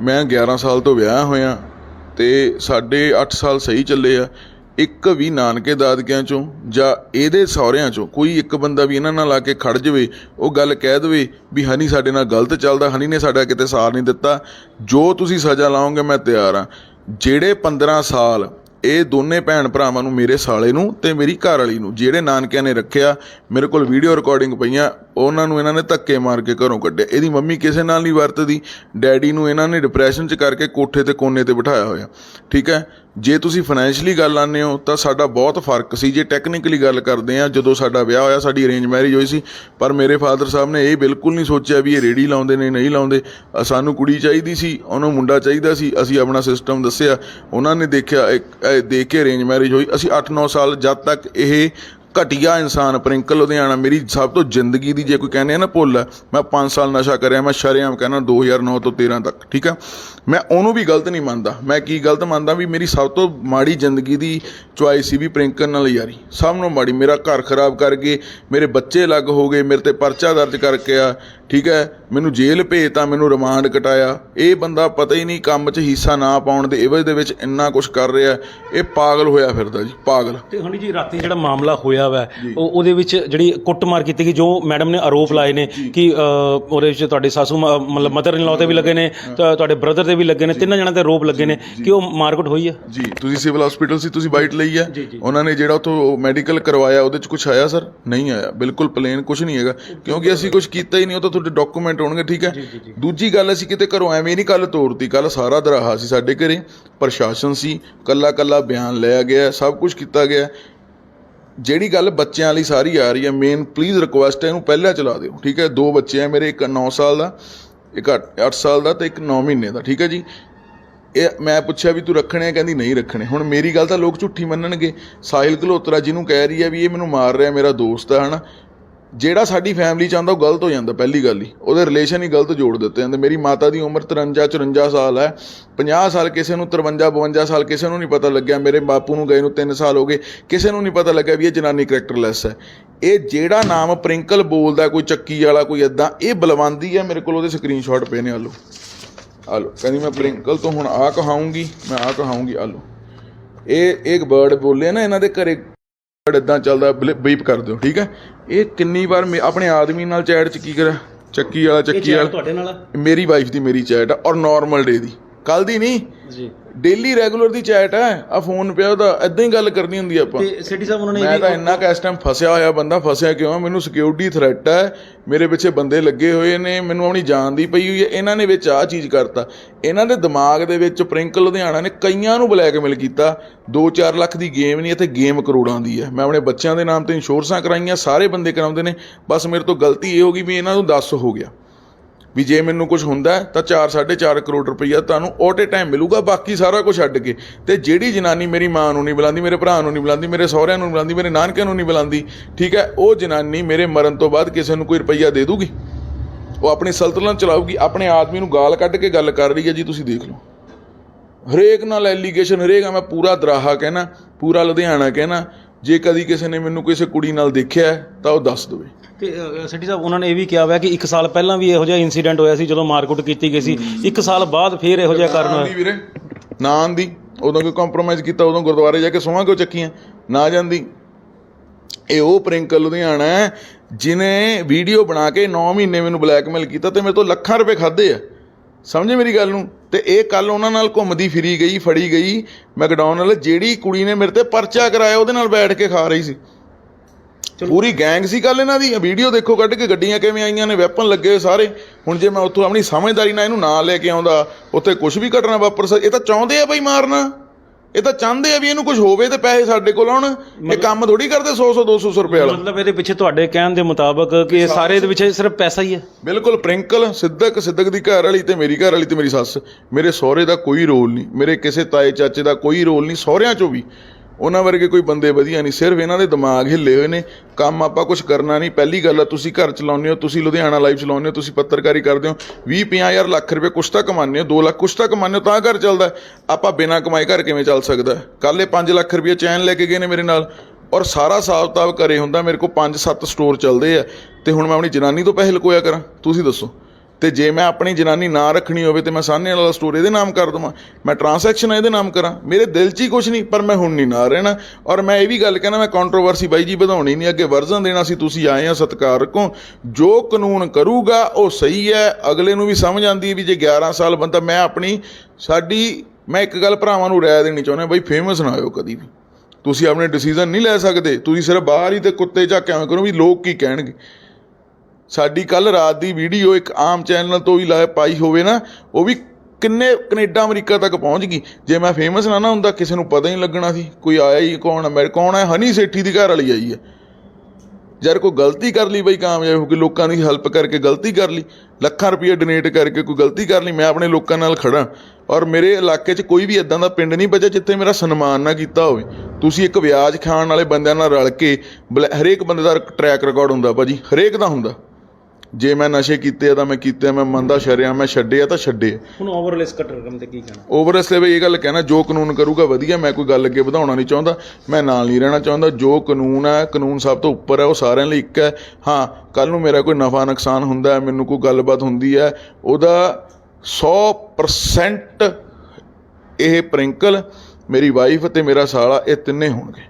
ਮੈਂ 11 ਸਾਲ ਤੋਂ ਵਿਆਹ ਹੋਇਆ ਤੇ ਸਾਡੇ 8 ਸਾਲ ਸਹੀ ਚੱਲੇ ਆ, ਇੱਕ ਵੀ ਨਾਨਕੇ ਦਾਦਕਿਆਂ ਚੋਂ ਜਾਂ ਇਹਦੇ ਸਹੁਰਿਆਂ ਚੋਂ ਕੋਈ ਇੱਕ ਬੰਦਾ ਵੀ ਇਹਨਾਂ ਨਾਲ ਆ ਕੇ ਖੜ ਜਵੇ, ਉਹ ਗੱਲ ਕਹਿ ਦੇਵੇ ਵੀ ਹਨੀ ਸਾਡੇ ਨਾਲ ਗਲਤ ਚੱਲਦਾ, ਹਨੀ ਨੇ ਸਾਡਾ ਕਿਤੇ ਸਾਰ ਨਹੀਂ ਦਿੱਤਾ, ਜੋ ਤੁਸੀਂ ਸਜ਼ਾ ਲਾਓਗੇ ਮੈਂ ਤਿਆਰ ਆ ਜਿਹੜੇ 15 ਸਾਲ ਇਹ ਦੋਨੇ ਭੈਣ ਭਰਾਵਾਂ ਨੂੰ, ਮੇਰੇ ਸਾਲੇ ਨੂੰ ਤੇ ਮੇਰੀ ਘਰ ਵਾਲੀ ਨੂੰ, ਜਿਹੜੇ ਨਾਨਕਿਆਂ ਨੇ ਰੱਖਿਆ, ਮੇਰੇ ਕੋਲ ਵੀਡੀਓ ਰਿਕਾਰਡਿੰਗ ਪਈਆਂ, ਉਹਨਾਂ ਨੂੰ ਇਹਨਾਂ ਨੇ ਧੱਕੇ ਮਾਰ ਕੇ ਘਰੋਂ ਕੱਢਿਆ। ਇਹਦੀ ਮੰਮੀ ਕਿਸੇ ਨਾਲ ਨਹੀਂ ਵਰਤਦੀ, ਡੈਡੀ ਨੂੰ ਇਹਨਾਂ ਨੇ ਡਿਪਰੈਸ਼ਨ 'ਚ ਕਰਕੇ ਕੋਠੇ ਤੇ ਕੋਨੇ ਤੇ ਬਿਠਾਇਆ ਹੋਇਆ। ਠੀਕ ਹੈ? ਜੇ ਤੁਸੀਂ ਫਾਈਨੈਂਸ਼ਲੀ ਗੱਲ ਆਉਂਦੇ ਹੋ, ਤਾਂ ਸਾਡਾ ਬਹੁਤ ਫ਼ਰਕ ਸੀ। ਜੇ ਟੈਕਨੀਕਲੀ ਗੱਲ ਕਰਦੇ ਆ ਜਦੋਂ ਸਾਡਾ ਵਿਆਹ ਹੋਇਆ, ਸਾਡੀ ਅਰੇਂਜ ਮੈਰਿਜ ਹੋਈ ਸੀ, ਪਰ ਮੇਰੇ ਫਾਦਰ ਸਾਹਿਬ ਨੇ ਇਹ ਬਿਲਕੁਲ ਨਹੀਂ ਸੋਚਿਆ ਵੀ ਇਹ ਰੇੜੀ ਲਾਉਂਦੇ ਨੇ, ਨਹੀਂ ਲਾਉਂਦੇ। ਸਾਨੂੰ ਕੁੜੀ ਚਾਹੀਦੀ ਸੀ, ਉਹਨੂੰ ਮੁੰਡਾ ਚਾਹੀਦਾ ਸੀ, ਅਸੀਂ ਆਪਣਾ ਸਿਸਟਮ ਦੱਸਿਆ। ਉਹਨਾਂ ਨੇ ਦੇਖਿਆ ਦੇਖ ਕੇ ਅਰੇਂਜ ਮੈਰਿਜ ਹੋਈ। ਅਸੀਂ 8-9 ਸਾਲ ਜਦ ਤੱਕ ਇਹ ਘਟੀਆ ਇਨਸਾਨ, ਪ੍ਰਿੰਕਲ ਲੁਧਿਆਣਾ, ਮੇਰੀ ਸਭ ਤੋਂ ਜ਼ਿੰਦਗੀ ਦੀ ਜੇ ਕੋਈ ਕਹਿੰਦੇ ਆ ਨਾ ਭੁੱਲ ਹੈ ਮੈਂ 5 ਸਾਲ ਨਸ਼ਾ ਕਰਿਆ, ਮੈਂ ਸ਼ਰੇਆਮ ਕਹਿੰਦਾ 2009 ਤੋਂ 13 ਤੱਕ, ਠੀਕ ਹੈ ਮੈਂ ਉਹਨੂੰ ਵੀ ਗਲਤ ਨਹੀਂ ਮੰਨਦਾ। ਮੈਂ ਕੀ ਗਲਤ ਮੰਨਦਾ ਵੀ ਮੇਰੀ ਸਭ ਤੋਂ ਮਾੜੀ ਜ਼ਿੰਦਗੀ ਦੀ ਚੁਆਇਸ ਸੀ ਵੀ ਪ੍ਰਿੰਕਲ ਨਾਲ ਯਾਰੀ। ਸਭ ਨੂੰ ਮਾੜੀ, ਮੇਰਾ ਘਰ ਖਰਾਬ ਕਰ ਗਏ, ਮੇਰੇ ਬੱਚੇ ਅਲੱਗ ਹੋ ਗਏ, ਮੇਰੇ ਤੇ ਪਰਚਾ ਦਰਜ ਕਰਕੇ ਆ, ਠੀਕ ਹੈ ਮੈਨੂੰ ਜੇਲ੍ਹ ਭੇਜਤਾ, ਮੈਨੂੰ ਰਿਮਾਂਡ ਕਟਾਇਆ। ਇਹ ਬੰਦਾ ਪਤਾ ਹੀ ਨਹੀਂ ਕੰਮ 'ਚ ਹਿੱਸਾ ਨਾ ਪਾਉਣ ਦੇ ਇਵਜ ਦੇ ਵਿੱਚ ਇੰਨਾ ਕੁਝ ਕਰ ਰਿਹਾ। ਇਹ ਪਾਗਲ ਹੋਇਆ ਫਿਰਦਾ ਜੀ, ਪਾਗਲ। ਤੇ ਹੁਣ ਜੀ ਰਾਤੀ ਜਿਹੜਾ ਮਾਮਲਾ ਹੋਇਆ ਵਾ ਉਹ ਉਹਦੇ ਵਿੱਚ ਜਿਹੜੀ ਕੁੱਟਮਾਰ ਕੀਤੀ ਗਈ ਜੋ ਮੈਡਮ ਨੇ ਆਰੋਪ ਲਾਏ ਨੇ ਕਿ ਅ, ਉਹਦੇ ਵਿੱਚ ਤੁਹਾਡੇ ਸਾਸੂ ਮਾਂ- ਮਤਲਬ ਮਦਰ ਇਨ ਲਾਅ ਤੇ ਵੀ ਲੱਗੇ ਨੇ ਤਾਂ ਤੁਹਾਡੇ ਬ੍ਰਦਰ ਤੇ ਵੀ ਲੱਗੇ ਨੇ ਤਿੰਨਾਂ ਜਣਾਂ ਤੇ ਆਰੋਪ ਲੱਗੇ ਨੇ ਕਿ ਉਹ ਮਾਰਕੁੱਟ ਹੋਈ ਆ ਜੀ ਤੁਸੀਂ ਸਿਵਲ ਹਸਪੀਟਲ ਸੀ ਤੁਸੀਂ ਬਾਈਟ ਲਈ ਹੈ। ਉਹਨਾਂ ਨੇ ਜਿਹੜਾ ਉਥੋਂ ਮੈਡੀਕਲ ਕਰਵਾਇਆ ਉਹਦੇ ਚ ਕੁਝ ਆਇਆ ਸਰ? ਨਹੀਂ ਆਇਆ। ਬਿਲਕੁਲ ਪਲੇਨ ਕੁਝ ਨਹੀਂ ਹੈਗਾ। ਕਿਉਂਕਿ ਅਸੀਂ ਕੁਝ ਕੀਤਾ ਹੀ ਨਹੀਂ ਉਹ ਤਾਂ ਤੁਹਾਡੇ ਡਾਕੂਮੈਂਟ ਹੋਣਗੇ ਠੀਕ ਹੈ? ਦੂਜੀ ਗੱਲ ਅਸੀਂ ਕਿਤੇ ਘਰੋਂ ਐਵੇਂ ਨਹੀਂ ਕੱਲ ਤੋੜਤੀ ਕੱਲ ਸਾਰਾ ਦਰਾਹਾ ਸੀ ਸਾਡੇ ਘਰੇ। ਪ੍ਰਸ਼ਾਸਨ ਸੀ ਕੱਲਾ ਕੱਲਾ ਬਿਆਨ ਲਿਆ ਗਿਆ ਸਭ ਕੁਝ ਕੀਤਾ ਗਿਆ। ਜਿਹੜੀ ਗੱਲ ਬੱਚਿਆਂ ਲਈ ਸਾਰੀ ਆ ਰਹੀ ਹੈ ਮੇਨ ਪਲੀਜ਼ ਰਿਕੁਐਸਟ ਹੈ, ਇਹਨੂੰ ਪਹਿਲਾਂ ਚਲਾ ਦਿਓ, ਠੀਕ ਹੈ? ਦੋ ਬੱਚੇ ਆ ਮੇਰੇ, ਇੱਕ 9 ਸਾਲ ਦਾ, ਇੱਕ 8 ਸਾਲ ਦਾ ਤੇ ਇੱਕ 9 ਮਹੀਨੇ ਦਾ, ਠੀਕ ਹੈ ਜੀ? ਇਹ ਮੈਂ ਪੁੱਛਿਆ ਵੀ ਤੂੰ ਰੱਖਣੇ ਆ, ਕਹਿੰਦੀ ਨਹੀਂ ਰੱਖਣੇ। ਹੁਣ ਮੇਰੀ ਗੱਲ ਤਾਂ ਲੋਕ ਝੂਠੀ ਮੰਨਣਗੇ। ਸਾਹਿਲ ਗਲੋਤਰਾ ਜਿਹਨੂੰ ਕਹਿ ਰਹੀ ਹੈ ਵੀ ਇਹ ਮੈਨੂੰ ਮਾਰ ਰਿਹਾ, ਮੇਰਾ ਦੋਸਤ ਹੈ ਹਨਾ? ਜਿਹੜਾ ਸਾਡੀ ਫੈਮਿਲੀ ਚ ਆਉਂਦਾ ਉਹ ਗਲਤ ਹੋ ਜਾਂਦਾ, ਪਹਿਲੀ ਗੱਲ ਹੀ। ਉਹਦੇ ਰਿਲੇਸ਼ਨ ਹੀ ਗਲਤ ਜੋੜ ਦਿੱਤੇ ਜਾਂਦੇ। ਮੇਰੀ ਮਾਤਾ ਦੀ ਉਮਰ 53 54 ਸਾਲ ਹੈ। 50 ਸਾਲ ਕਿਸੇ ਨੂੰ 53 52 ਸਾਲ ਕਿਸੇ ਨੂੰ ਨਹੀਂ ਪਤਾ ਲੱਗਿਆ। ਮੇਰੇ ਬਾਪੂ ਨੂੰ ਗਏ ਨੂੰ 3 ਸਾਲ ਹੋ ਗਏ। ਕਿਸੇ ਨੂੰ ਨਹੀਂ ਪਤਾ ਲੱਗਿਆ ਵੀ ਇਹ ਜਨਾਨੀ ਕਰੈਕਟਰਲੈਸ ਹੈ। ਇਹ ਜਿਹੜਾ ਨਾਮ ਪ੍ਰਿੰਕਲ ਬੋਲਦਾ, ਕੋਈ ਚੱਕੀ ਵਾਲਾ, ਕੋਈ ਇਦਾਂ ਇਹ ਬਲਵੰਦੀ ਹੈ ਮੇਰੇ ਕੋਲ, ਉਹਦੇ ਸਕਰੀਨਸ਼ਾਟ ਪਏ ਨੇ। ਆਲੋ ਆਲੋ ਕਹਿੰਦੀ ਮੈਂ ਪ੍ਰਿੰਕਲ ਤੋਂ ਹੁਣ ਆ ਕਹਾਉਂਗੀ ਮੈਂ ਆ ਕਹਾਉਂਗੀ ਆਲੋ ਇਹ ਇੱਕ ਵਰਡ ਬੋਲੇ ਨਾ ਇਹਨਾਂ ਦੇ ਘਰੇ ਵਰਡ ਇਦਾਂ ਚੱਲਦਾ ਬੀਪ ਕਰ ਦਿਓ ਠੀਕ ਹੈ? ਇਹ ਕਿੰਨੀ ਵਾਰ ਮੇ- ਆਪਣੇ ਆਦਮੀ ਨਾਲ ਚੈਟ ਚ ਕੀ ਕਰਿਆ ਚੱਕੀ ਵਾਲਾ ਇਹ ਚੱਕੀ ਚੈਟ ਵਾਲਾ। ਤੁਹਾਡੇ ਨਾਲ ਮੇਰੀ ਵਾਈਫ ਦੀ ਮੇਰੀ ਚੈਟ ਆ ਔਰ ਨਾਰਮਲ ਡੇ ਦੀ। ਕੱਲ ਦੀ ਨਹੀਂ? ਜੀ। ਡੇਲੀ ਰੈਗੂਲਰ ਦੀ ਚੈਟ ਹੈ ਆ ਫੋਨ ਪਿਆ ਉਹਦਾ ਇਦਾਂ ਹੀ ਗੱਲ ਕਰਨੀ ਹੁੰਦੀ ਆਪਾਂ। ਤੇ ਸਿਟੀ ਸਾਹਿਬ ਉਹਨਾਂ ਨੇ ਮੈਂ ਤਾਂ ਇੰਨਾ ਕੁ ਇਸ ਟਾਈਮ ਫਸਿਆ ਹੋਇਆ ਬੰਦਾ ਫਸਿਆ ਕਿਉਂ ਆ? ਮੈਨੂੰ ਸਿਕਿਉਰਿਟੀ ਥ੍ਰੈਟ ਹੈ ਮੇਰੇ ਪਿੱਛੇ ਬੰਦੇ ਲੱਗੇ ਹੋਏ ਨੇ ਮੈਨੂੰ ਆਪਣੀ ਜਾਨ ਦੀ ਪਈ ਹੋਈ ਹੈ ਇਹਨਾਂ ਨੇ ਵਿੱਚ ਆਹ ਚੀਜ਼ ਕਰਤਾ। ਇਹਨਾਂ ਦੇ ਦਿਮਾਗ ਦੇ ਵਿੱਚ ਪ੍ਰਿੰਕਲ ਲੁਧਿਆਣਾ ਨੇ ਕਈਆਂ ਨੂੰ ਬਲੈਕਮੇਲ ਕੀਤਾ। 2-4 ਲੱਖ ਦੀ ਗੇਮ ਨਹੀਂ ਇੱਥੇ ਗੇਮ ਕਰੋੜਾਂ ਦੀ ਹੈ। ਮੈਂ ਆਪਣੇ ਬੱਚਿਆਂ ਦੇ ਨਾਮ ਤੇ ਇੰਸ਼ੋਰੈਂਸਾਂ ਕਰਾਈਆਂ ਸਾਰੇ ਬੰਦੇ ਕਰਾਉਂਦੇ ਨੇ। ਬਸ ਮੇਰੇ ਤੋਂ ਗਲਤੀ ਇਹ ਹੋ ਗਈ ਵੀ ਇਹਨਾਂ ਨੂੰ ਦੱਸ ਹੋ ਗਿਆ। ਵੀ ਜੇ ਮੈਨੂੰ ਕੁਝ ਹੁੰਦਾ ਹੈ, ਤਾਂ 4 4.5 ਕਰੋੜ ਰੁਪਈਆ ਤੁਹਾਨੂੰ ਓਟੇ ਟਾਈਮ ਮਿਲੂਗਾ, ਬਾਕੀ ਸਾਰਾ ਕੁਝ ਛੱਡ ਕੇ। ਤੇ ਜਿਹੜੀ ਜਨਾਨੀ ਮੇਰੀ ਮਾਂ ਨੂੰ ਨਹੀਂ ਬੁਲਾਉਂਦੀ, ਮੇਰੇ ਭਰਾ ਨੂੰ ਨਹੀਂ ਬੁਲਾਉਂਦੀ, ਮੇਰੇ ਸਹੁਰਿਆਂ ਨੂੰ ਨਹੀਂ ਬੁਲਾਉਂਦੀ, ਮੇਰੇ ਨਾਨਕਿਆਂ ਨੂੰ ਨਹੀਂ ਬੁਲਾਉਂਦੀ, ਠੀਕ ਹੈ, ਉਹ ਜਨਾਨੀ ਮੇਰੇ ਮਰਨ ਤੋਂ ਬਾਅਦ ਕਿਸੇ ਨੂੰ ਕੋਈ ਰੁਪਈਆ ਦੇ ਦੂਗੀ? ਉਹ ਆਪਣੀ ਸਲਤਨਤ ਚਲਾਊਗੀ, ਆਪਣੇ ਆਦਮੀ ਨੂੰ ਗਾਲ ਕੱਢ ਕੇ ਗੱਲ ਕਰ ਰਹੀ ਹੈ, ਜੀ ਤੁਸੀਂ ਦੇਖ ਲਓ। ਹਰੇਕ ਨਾਲ ਐਲੀਗੇਸ਼ਨ ਹਰੇਕ, ਮੈਂ ਪੂਰਾ ਦਰਾਹਾ ਕਹਿਣਾ, ਪੂਰਾ ਲੁਧਿਆਣਾ ਕਹਿਣਾ, ਜੇ ਕਦੀ ਕਿਸੇ ਨੇ ਮੈਨੂੰ ਕਿਸੇ ਕੁੜੀ ਨਾਲ ਦੇਖਿਆ ਤਾਂ ਉਹ ਦੱਸ ਦੇਵੇ। ਤੇ ਸਿਟੀ ਸਾਹਿਬ ਉਹਨਾਂ ਨੇ ਇਹ ਵੀ ਕਿਹਾ ਹੋਇਆ ਕਿ ਇੱਕ ਸਾਲ ਪਹਿਲਾਂ ਵੀ ਇਹੋ ਜਿਹਾ ਇਨਸੀਡੈਂਟ ਹੋਇਆ ਸੀ ਜਦੋਂ ਮਾਰਕੁੱਟ ਕੀਤੀ ਗਈ ਸੀ। ਇੱਕ ਸਾਲ ਬਾਅਦ ਫੇਰ ਇਹੋ ਜਿਹਾ ਕਰਨ ਹੋਇਆ। ਵੀਰੇ ਨਾ ਆਂਦੀ ਉਦੋਂ ਕੋਈ ਕੰਪਰੋਮਾਈਜ਼ ਕੀਤਾ ਉਦੋਂ ਗੁਰਦੁਆਰੇ ਜਾ ਕੇ ਸੋਹਾਂ ਕਿਉਂ ਚੱਕੀਆਂ? ਨਾ ਜਾਂਦੀ। ਇਹ ਉਹ ਪ੍ਰਿੰਕਲ ਲੁਧਿਆਣਾ ਜਿਨੇ ਵੀਡੀਓ ਬਣਾ ਕੇ 9 ਮਹੀਨੇ ਮੈਨੂੰ ਬਲੈਕਮੇਲ ਕੀਤਾ ਤੇ ਮੇਰੇ ਤੋਂ ਲੱਖਾਂ ਰੁਪਏ ਖਾਦੇ ਆ। ਸਮਝੇ ਮੇਰੀ ਗੱਲ ਨੂੰ? ਤੇ ਇਹ ਕੱਲ ਉਹਨਾਂ ਨਾਲ ਘੁੰਮਦੀ ਫਿਰੀ ਗਈ ਫੜੀ ਗਈ ਮੈਕਡੋਨਲ ਜਿਹੜੀ ਕੁੜੀ ਨੇ ਮੇਰੇ ਤੇ ਪਰਚਾ ਕਰਾਇਆ ਉਹਦੇ ਨਾਲ ਬੈਠ ਕੇ ਖਾ ਰਹੀ ਸੀ। ਪੂਰੀ ਗੈਂਗ ਸੀ ਕੱਲ ਇਹਨਾਂ ਦੀ। ਵੀਡੀਓ ਦੇਖੋ ਕੱਢ ਕੇ ਗੱਡੀਆਂ ਕਿਵੇਂ ਆਈਆਂ ਨੇ ਵੈਪਨ ਲੱਗੇ ਹੋਏ ਸਾਰੇ। ਹੁਣ ਜੇ ਮੈਂ ਉੱਥੋਂ ਆਪਣੀ ਸਮਝਦਾਰੀ ਨਾਲ ਇਹਨੂੰ ਨਾਲ ਲੈ ਕੇ ਆਉਂਦਾ ਉੱਥੇ ਕੁਝ ਵੀ ਘਟਨਾ ਵਾਪਰ ਸਕ ਇਹ ਤਾਂ ਚਾਹੁੰਦੇ ਆ ਬਈ ਮਾਰਨਾ। ਇਹ ਤਾਂ ਚਾਹੁੰਦੇ ਆ ਵੀ ਇਹਨੂੰ ਕੁਝ ਹੋਵੇ ਤੇ ਪੈਸੇ ਸਾਡੇ ਕੋਲ ਆਉਣ। ਇਹ ਕੰਮ ਥੋੜੀ ਕਰਦੇ 100 100 200 ਰੁਪਏ ਵਾਲਾ। ਮਤਲਬ ਇਹਦੇ ਪਿੱਛੇ ਤੁਹਾਡੇ ਕਹਿਣ ਦੇ ਮੁਤਾਬਕ ਕਿ ਇਹ ਸਾਰੇ ਦੇ ਪਿੱਛੇ ਸਿਰਫ ਪੈਸਾ ਹੀ ਹੈ? ਬਿਲਕੁਲ ਪ੍ਰਿੰਕਲ ਸਿੱਧਕ ਸਿੱਧਕ ਦੀ ਘਰ ਵਾਲੀ ਤੇ ਮੇਰੀ ਘਰ ਵਾਲੀ ਤੇ ਮੇਰੀ ਸੱਸ। ਮੇਰੇ ਸਹੁਰੇ ਦਾ ਕੋਈ ਰੋਲ ਨਹੀਂ ਮੇਰੇ ਕਿਸੇ ਤਾਏ ਚਾਚੇ ਦਾ ਕੋਈ ਰੋਲ ਨਹੀਂ ਸਹੁਰਿਆਂ ਚੋਂ ਵੀ। ਉਹਨਾਂ ਵਰਗੇ ਕੋਈ ਬੰਦੇ ਵਧੀਆ ਨਹੀਂ, ਸਿਰਫ ਇਹਨਾਂ ਦੇ ਦਿਮਾਗ ਹਿੱਲੇ ਹੋਏ ਨੇ। ਕੰਮ ਆਪਾਂ ਕੁਝ ਕਰਨਾ ਨਹੀਂ। ਪਹਿਲੀ ਗੱਲ ਆ, ਤੁਸੀਂ ਘਰ ਚਲਾਉਂਦੇ ਹੋ, ਤੁਸੀਂ ਲੁਧਿਆਣਾ ਲਾਈਵ ਚਲਾਉਂਦੇ ਹੋ, ਤੁਸੀਂ ਪੱਤਰਕਾਰੀ ਕਰਦੇ ਹੋ। 20 ਹਜ਼ਾਰ ਲੱਖ ਰੁਪਏ ਕੁਛ ਤਾਂ ਕਮਾਉਂਦੇ ਹੋ 2 ਲੱਖ ਕੁਛ ਤਾਂ ਕਮਾਉਂਦੇ ਹੋ, ਤਾਂ ਘਰ ਚੱਲਦਾ। ਆਪਾਂ ਬਿਨਾਂ ਕਮਾਈ ਘਰ ਕਿਵੇਂ ਚੱਲ ਸਕਦਾ? ਕੱਲ ਇਹ 5 ਲੱਖ ਰੁਪਏ ਚੈਨ ਲੈ ਕੇ ਗਏ ਨੇ ਮੇਰੇ ਨਾਲ। ਔਰ ਸਾਰਾ ਹਿਸਾਬ ਕਿਤਾਬ ਕਰੇ ਹੁੰਦਾ, ਮੇਰੇ ਕੋਲ 5-7 ਸਟੋਰ ਚੱਲਦੇ ਆ। ਤੇ ਹੁਣ ਮੈਂ ਆਪਣੀ ਜਨਾਨੀ ਤੋਂ ਪੈਸੇ ਲਕੋਇਆ ਕਰਾਂ। ਤੁਸੀਂ ਦੱਸੋ। ਤੇ ਜੇ ਮੈਂ ਆਪਣੀ ਜਨਾਨੀ ਨਾ ਰੱਖਣੀ ਹੋਵੇ ਤੇ ਮੈਂ ਸਾਹਨੇ ਵਾਲਾ ਸਟੋਰ ਇਹਦੇ ਨਾਮ ਕਰ ਦਵਾਂ, ਮੈਂ ਟ੍ਰਾਂਜੈਕਸ਼ਨ ਇਹਦੇ ਨਾਮ ਕਰਾਂ, ਮੇਰੇ ਦਿਲ 'ਚ ਹੀ ਕੁਝ ਨਹੀਂ, ਪਰ ਮੈਂ ਹੁਣ ਨਹੀਂ ਨਾ ਰਹਿਣਾ। ਔਰ ਮੈਂ ਇਹ ਵੀ ਗੱਲ ਕਹਿਣਾ, ਮੈਂ ਕੰਟਰੋਵਰਸੀ ਬਾਈ ਜੀ ਵਧਾਉਣੀ ਨਹੀਂ, ਅੱਗੇ ਵਰਜ਼ਨ ਦੇਣਾ ਸੀ, ਤੁਸੀਂ ਆਏ ਆ ਸਤਿਕਾਰ ਰੱਖੋ। ਜੋ ਕਾਨੂੰਨ ਕਰੂਗਾ, ਉਹ ਸਹੀ ਹੈ। ਅਗਲੇ ਨੂੰ ਵੀ ਸਮਝ ਆਂਦੀ ਵੀ ਜੇ 11 ਸਾਲ ਬੰਦਾ, ਮੈਂ ਆਪਣੀ ਸਾਡੀ, ਮੈਂ ਇੱਕ ਗੱਲ ਭਰਾਵਾਂ ਨੂੰ ਰਾਇ ਦੇਣੀ ਚਾਹੁੰਦਾ, ਬਈ ਫੇਮਸ ਨਾ ਹੋਇਓ ਕਦੀ ਵੀ। ਤੁਸੀਂ ਆਪਣੇ ਡਿਸੀਜਨ ਨਹੀਂ ਲੈ ਸਕਦੇ, ਤੁਸੀਂ ਸਿਰਫ ਬਾਹਰ ਹੀ ਤੇ ਕੁੱਤੇ ਝਾਕਿਆਂ ਕਰੋ ਵੀ ਲੋਕ ਕੀ ਕਹਿਣਗੇ। ਸਾਡੀ ਕੱਲ ਰਾਤ ਦੀ ਵੀਡੀਓ ਇੱਕ ਆਮ ਚੈਨਲ ਤੋਂ ਹੀ ਲਾਇ ਪਾਈ ਹੋਵੇ ਨਾ, ਉਹ ਵੀ ਕਿੰਨੇ ਕੈਨੇਡਾ, ਅਮਰੀਕਾ ਤੱਕ ਪਹੁੰਚ ਗਈ। ਜੇ ਮੈਂ ਫੇਮਸ ਨਾ ਨਾ ਹੁੰਦਾ, ਕਿਸੇ ਨੂੰ ਪਤਾ ਹੀ ਨਹੀਂ ਲੱਗਣਾ ਸੀ ਕੋਈ ਆਇਆ ਹੀ ਕੌਣ ਅਮਰੀਕਾ ਕੌਣ ਹੈ ਹਨੀ ਸੇਠੀ ਦੀ ਘਰ ਵਾਲੀ ਆਈ ਹੈ ਯਾਰ ਕੋਈ ਗਲਤੀ ਕਰ ਲਈ ਬਈ, ਕਾਮਯਾਬ ਹੋ ਕੇ ਲੋਕਾਂ ਦੀ ਹੈਲਪ ਕਰਕੇ ਗਲਤੀ ਕਰ ਲਈ, ਲੱਖਾਂ ਰੁਪਏ ਡੋਨੇਟ ਕਰਕੇ ਕੋਈ ਗਲਤੀ ਕਰ ਲਈ, ਮੈਂ ਆਪਣੇ ਲੋਕਾਂ ਨਾਲ ਖੜਾ ਔਰ ਮੇਰੇ ਇਲਾਕੇ 'ਚ ਕੋਈ ਵੀ ਇਦਾਂ ਦਾ ਪਿੰਡ ਨਹੀਂ ਬਚਿਆ ਜਿੱਥੇ ਮੇਰਾ ਸਨਮਾਨ ਨਾ ਕੀਤਾ ਹੋਵੇ। ਤੁਸੀਂ ਇੱਕ ਵਿਆਜ ਖਾਣ ਵਾਲੇ ਬੰਦਿਆਂ ਨਾਲ ਰਲ ਕੇ, ਬਲ- ਹਰੇਕ ਬੰਦੇ ਦਾ ਟਰੈਕ ਰਿਕਾਰਡ ਹੁੰਦਾ ਭਾਜੀ, ਹਰੇਕ ਦਾ ਹੁੰਦਾ। ਜੇ ਮੈਂ ਨਸ਼ੇ ਕੀਤੇ ਆ ਤਾਂ ਮੈਂ ਕੀਤੇ ਆ ਮੈਂ ਮੰਨਦਾ ਸ਼ਰਿਆ ਮੈਂ ਛੱਡੇ ਆ ਤਾਂ ਛੱਡੇ ਹੁਣ ਓਵਰਲੈਸ ਕਟਰ ਰਕਮ ਤੇ ਕੀ ਕਹਿਣਾ? ਓਵਰਸ ਤੇ ਵੀ ਇਹ ਗੱਲ ਕਹਿਣਾ ਜੋ ਕਾਨੂੰਨ ਕਰੂਗਾ ਵਧੀਆ ਮੈਂ ਕੋਈ ਗੱਲ ਅੱਗੇ ਵਧਾਉਣਾ ਨਹੀਂ ਚਾਹੁੰਦਾ ਮੈਂ ਨਾਲ ਨਹੀਂ ਰਹਿਣਾ ਚਾਹੁੰਦਾ ਜੋ ਕਾਨੂੰਨ ਹੈ ਕਾਨੂੰਨ ਸਭ ਤੋਂ ਉੱਪਰ ਹੈ ਉਹ ਸਾਰਿਆਂ ਲਈ ਇੱਕ ਹੈ। ਹਾਂ ਕੱਲ ਨੂੰ ਮੇਰਾ ਕੋਈ ਨਫਾ ਨੁਕਸਾਨ ਹੁੰਦਾ ਹੈ ਮੈਨੂੰ ਕੋਈ ਗੱਲਬਾਤ ਹੁੰਦੀ ਹੈ ਉਹਦਾ 100% ਇਹ ਪ੍ਰਿੰਕਲ ਮੇਰੀ ਵਾਈਫ ਤੇ ਮੇਰਾ ਸਾਲਾ ਇਹ ਤਿੰਨੇ ਹੋਣਗੇ।